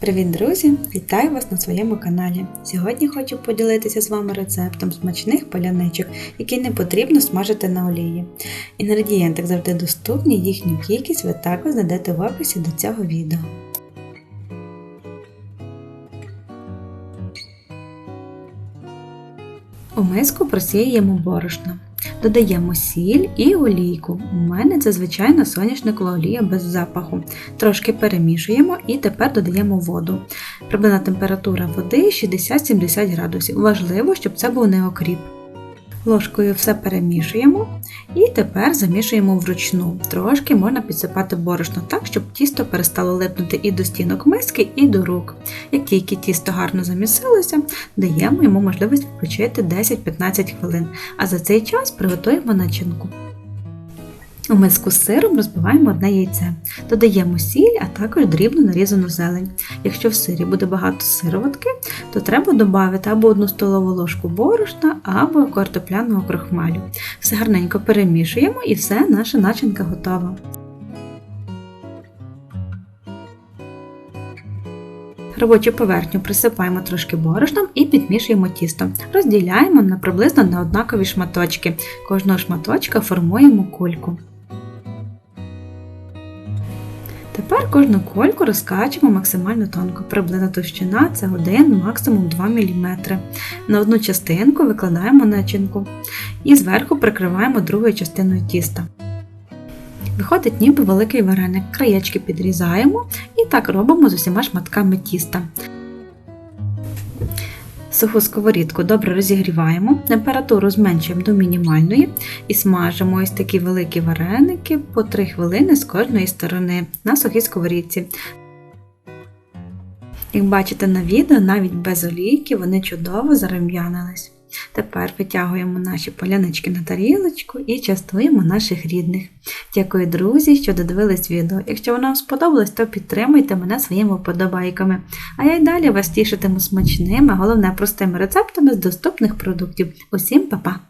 Привіт, друзі! Вітаю вас на своєму каналі. Сьогодні хочу поділитися з вами рецептом смачних паляничок, які не потрібно смажити на олії. Інгредієнти завжди доступні, їхню кількість ви також знайдете в описі до цього відео. У миску просіюємо борошно. Додаємо сіль і олійку. У мене це звичайна соняшникова олія без запаху. Трошки перемішуємо і тепер додаємо воду. Приблизна температура води 60-70 градусів. Важливо, щоб це був не окріп. Ложкою все перемішуємо і тепер замішуємо вручну. Трошки можна підсипати борошно так, щоб тісто перестало липнути і до стінок миски, і до рук. Як тільки тісто гарно замісилося, даємо йому можливість відпочити 10-15 хвилин, а за цей час приготуємо начинку. У миску з сиром розбиваємо одне яйце, додаємо сіль, а також дрібно нарізану зелень. Якщо в сирі буде багато сироватки, то треба додати або одну столову ложку борошна, або картопляного крохмалю. Все гарненько перемішуємо і все, наша начинка готова. Робочу поверхню присипаємо трошки борошном і підмішуємо тісто. Розділяємо на приблизно на однакові шматочки. Кожного шматочка формуємо кульку. Тепер кожну кольку розкачуємо максимально тонко, приблизна товщина це 1, максимум 2 мм. На одну частинку викладаємо начинку і зверху прикриваємо другою частиною тіста. Виходить ніби великий вареник, краєчки підрізаємо так робимо з усіма шматками тіста. Суху сковорідку добре розігріваємо, температуру зменшуємо до мінімальної і смажимо ось такі великі вареники по 3 хвилини з кожної сторони на сухій сковорідці. Як бачите на відео, навіть без олійки вони чудово зарум'янились. Тепер витягуємо наші полянички на тарілочку і частуємо наших рідних. Дякую, друзі, що додивились відео. Якщо воно вам сподобалось, то підтримуйте мене своїми вподобайками. А я й далі вас тішитиму смачними, головне простими рецептами з доступних продуктів. Усім па-па!